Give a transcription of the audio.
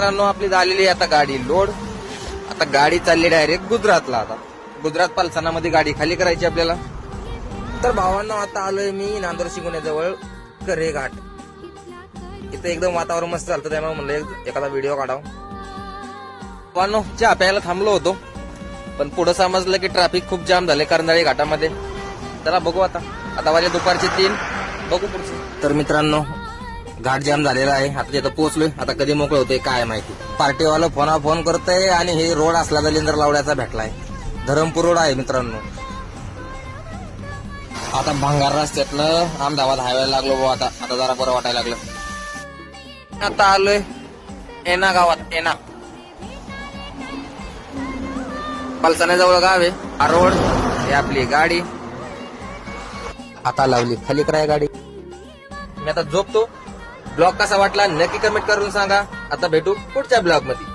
मित्रांनो आपली झालेली आहे आता गाडी लोड आता गाडी चालली डायरेक्ट गुजरातला आता. गुजरात पालसानामध्ये गाडी खाली करायची आपल्याला. तर भावांना आता आलोय मी नांदूर शिकवण्याजवळ करे घाट इथं एकदम वातावरण मस्त चालतं त्यामुळे म्हणलं एखादा व्हिडिओ काढाव. भावांनो चहा प्यायला थांबलो होतो पण पुढं समजलं की ट्रॅफिक खूप जाम झाले करंदाळी घाटामध्ये. चला बघू आता. आता वाजे दुपारचे तीन. बघू पुढचे. तर मित्रांनो घाट जाम झालेला आहे. आता तिथं पोहोचलोय. आता कधी मोकळं होतंय काय माहिती. पार्टीवाला फोना फोन करतय आणि हे रोड असला दलिंदर लावड्याचा भेटलाय. धरमपूर रोड आहे मित्रांनो. आता भांगार रस्त्यातलं अहमदाबाद हायवे लागलो भाऊ. आता आता जरा बरं वाटायला लागलं. आता आलोय एना गावात एना. जवळ गाव आहे. हा रोड हे आपली गाडी. आता लावली. खाली कराय गाडी. मी आता झोपतो. ब्लॉग कसा वाटला नक्की कमेंट करून सांगा. आता भेटू पुढच्या ब्लॉगमध्ये